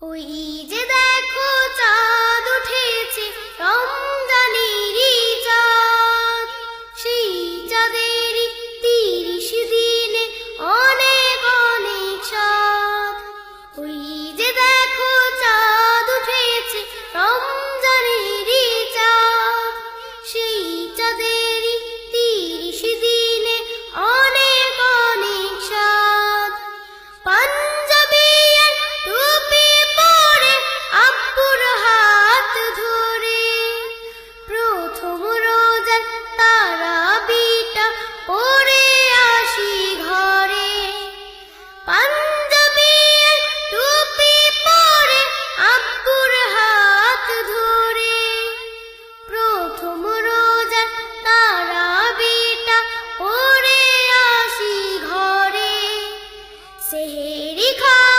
おいでだいっ。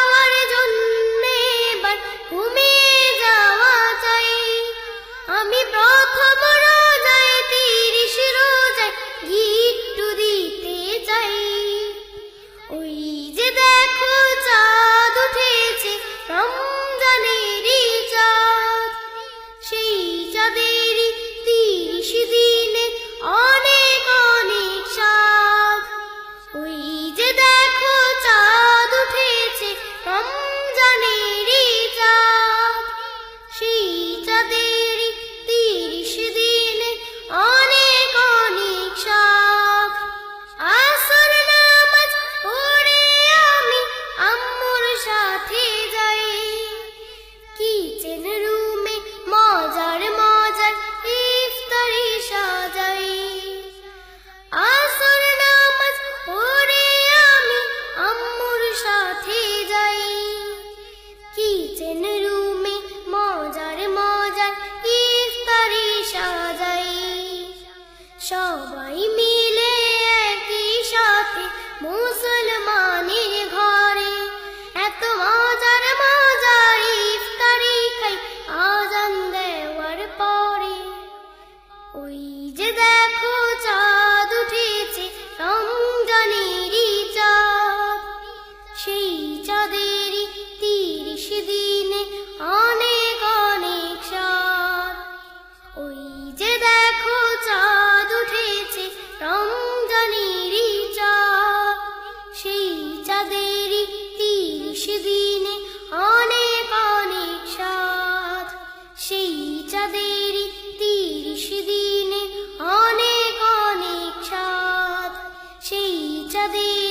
kitchen রুমে মজার মজার ইফতারি সাজাই। সবাই অনেক অনেক সার। ওই যে দেখো চাঁদ উঠেছে রমজানেরই চাঁদ। সেই চাঁদেরই তিরিশ দিনে অনেক অনেক সাত সেই চাঁদেরই তিরিশ দিনে অনেক অনেক সাত সেই চাঁদের